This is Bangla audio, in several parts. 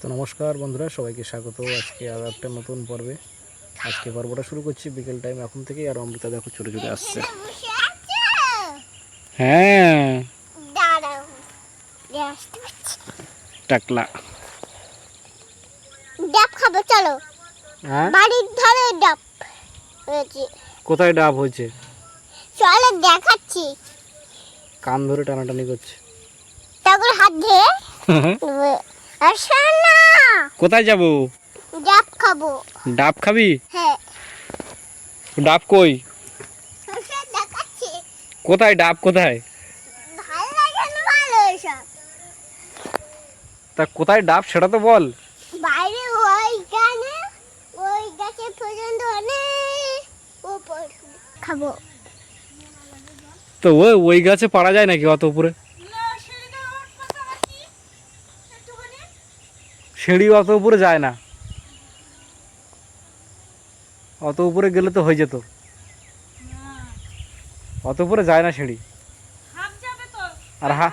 তো নমস্কার বন্ধুরা সবাইকে স্বাগত। আজকে আর একটা নতুন পর্বে। আজকে পর্বটা শুরু করছি বিকেল টাইম এখন থেকেই আর অমৃতা দেখো ছোটো ছোটো আসছে। হ্যাঁ। টাকলা। ডাব খাব চলো। হ্যাঁ? বাড়ির ধারে ডাব হয়েছে কোথায় ডাব হয়েছে? চলো দেখাচ্ছি। কান ধরে টানাটানি করছে। তারপর হাত ধরে কোথায় যাব? ডাব খাব। ডাব খাবি? হ্যাঁ। ডাব কই? কোথায়? ডাব কোথায়? তা কোথায় ডাব সেটা তো বল। বাইরে ওই গানে ওই গাছে পর্যন্ত অনেক উপর খাব। তো ওই ওই গাছে পারা যায় নাকি অত উপরে? সিঁড়ি অত উপরে যায় না। অত উপরে গেলে তো হয়ে যেত। অত উপরে যায় না সিঁড়ি। আর হা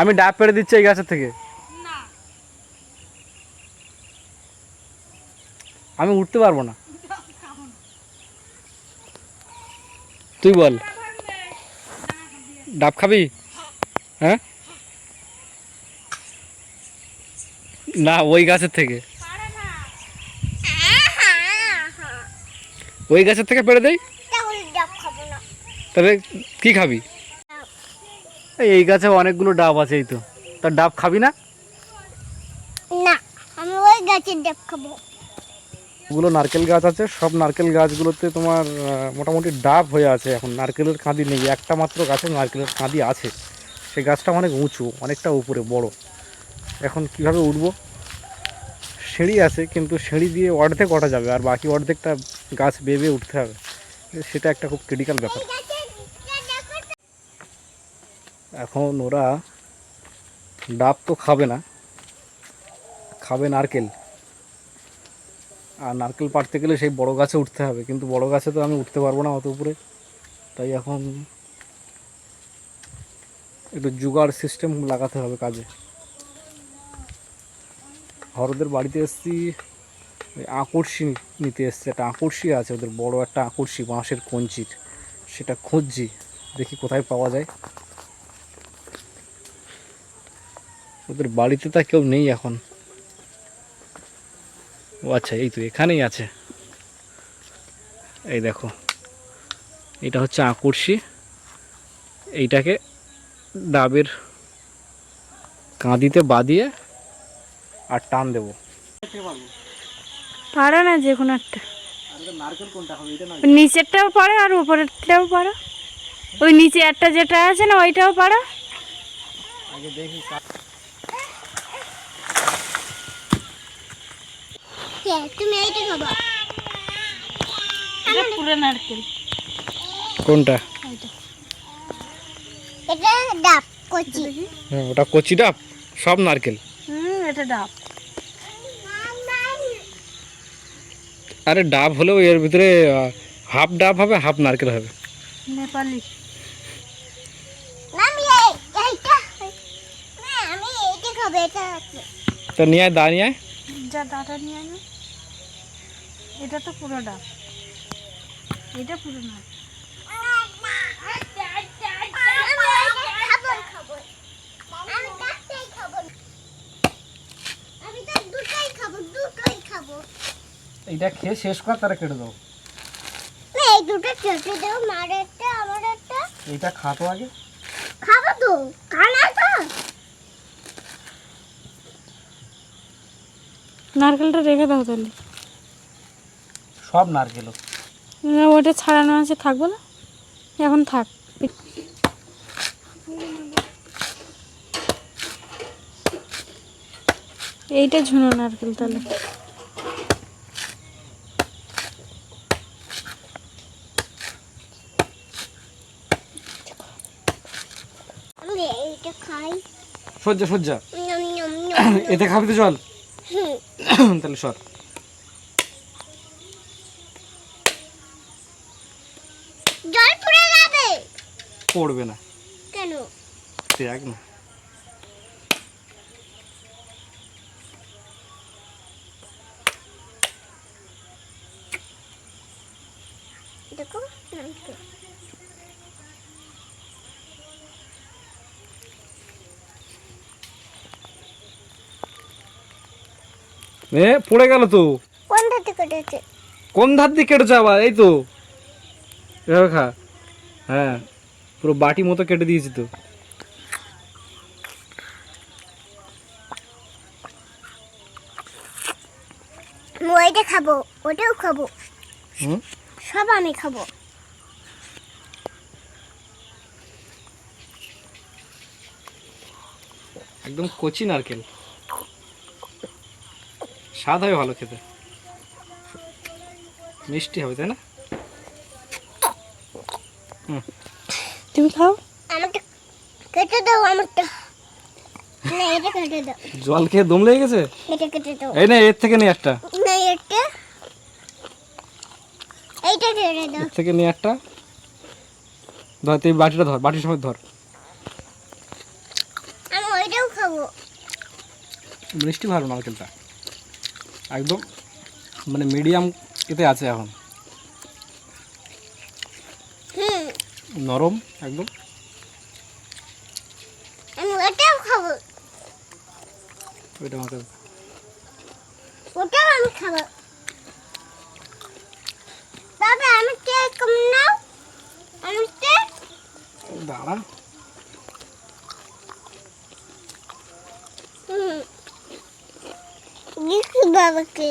আমি ডাব পেড়ে দিচ্ছি এই গাছের থেকে। আমি উঠতে পারব না। তুই বল। ডাব খাবি? হ্যাঁ? না, ওই গাছের থেকে। ওই গাছের থেকে পেড়ে না তবে কি খাবি? এই এই গাছে অনেকগুলো ডাব আছে, এই তো। তা ডাব খাবি না? না, আমি ওই গাছের ডাব খাব। ওগুলো নারকেল গাছ আছে, সব নারকেল গাছগুলোতে তোমার মোটামুটি ডাব হয়ে আছে এখন। নারকেলের কাঁদি নেই, একটা মাত্র গাছে নারকেলের কাঁদি আছে। সেই গাছটা অনেক উঁচু, অনেকটা উপরে, বড়। এখন কীভাবে উঠবো? সিঁড়ি আছে, কিন্তু সিঁড়ি দিয়ে অর্ধেক ওঠা যাবে, আর বাকি অর্ধেকটা গাছ বেয়ে উঠতে হবে। সেটা একটা খুব ক্রিটিক্যাল ব্যাপার। এখন ওরা ডাব তো খাবে না। খাবে নারকেল। আর নারকেল পাড়তে গেলে সেই বড় গাছে উঠতে হবে, কিন্তু বড় গাছে তো আমি উঠতে পারব না অত উপরে। তাই এখন একটু জুগাড় সিস্টেম লাগাতে হবে কাজে। হরদের বাড়িতে এসছি আকর্ষি নিতে এসছে, একটা আকর্ষি আছে ওদের, বড় একটা আকর্ষি বাঁশের কঞ্চির। সেটা খুঁজছি, দেখি কোথায় পাওয়া যায়। ওদের বাড়িতে তা কেউ নেই এখন। ও আচ্ছা এই তো এখানেই আছে। এই দেখো এটা হচ্ছে আকর্ষি এইটাকে ডাবের কাঁদিতে বাঁধিয়ে আর টান দেবো। পারে না যে কোনো একটা। নারকেল কোনটা হবে? এটা না ওই নিচেরটাও পারে আর উপরেরটাও পারে। ওই নিচে একটা যেটা আছে না ওইটাও পারে। আগে দেখি। কে, তুমি এইটা খাব এটা পুরো নারকেল কোনটা এটা ডাব কচি হ্যাঁ ওটা কচি ডাব সব নারকেল হুম এটা ডাব আরে ডাব হলেও এর ভিতরে হাফ ডাব হবে হাফ নারকেল হবে নেপালি আমি এই- এইটা না আমি এইটা খাব এটা আছে। তা নিয়ে আয় দা নিয়ে আয় যা ডাটা নিয়ে আনো এটা তো পুরো ডাব। এটা পুরো না। আমি এইটা খাব খাব আমি খাব আমি তো খাব এইটা খেয়ে শেষ কর তারা কেটে দাও না এই দুটো কেটে দাও মার একটা আমার একটা এইটা খাতো আগে। খাব তো কানা তো নারকেলটা রেখে দাও তাহলে। সব নারকেল। না, ওটা ছাড়ানো আছে থাকব না? এখন থাক। এইটা ঝুনো নারকেল তাহলে। সজ্জা সজ্জা। এতে খাবি তো চল তাহলে সর জল পড়ে যাবে পড়বে না। কেন? দেখ না। দেখো এ পড়ে গেল তো? কোন কেটেছে? কোন ধার দিয়ে কেটেছে আবার? এই তো। এভাবে খা। হ্যাঁ। পুরো বাটি মতো কেটে দিয়েছি তো। ওইটা খাব ওটাও খাব। হুম? সব আমি খাব। একদম কচি নারকেল। স্বাদ হবে ভালো খেতে। মিষ্টি হবে তাই না? তুমি খাও। আমাকে কেটে দাও আমারটা না এটা কেটে দাও। জল খেয়ে দম লেগে গেছে? এটা কেটে দাও। এই না এর থেকে নিয়ে একটা। না এটা এইটা কেটে দাও। এর থেকে নিয়ে একটা। ধর তুই বাটিটা ধর বাটির সময় ধর। আমি ওইটাও খাব। মিষ্টি ভালো নারকেলটা। একদম মানে মিডিয়াম এতে আছে এখন হুম নরম একদম। আমি ওটাও খাব। ওইটা আমাকে ওটাও আমি খাব। বাবা আমি কেক কম নাও? আমি কেক দাঁড়া। হুম। বাবাকে।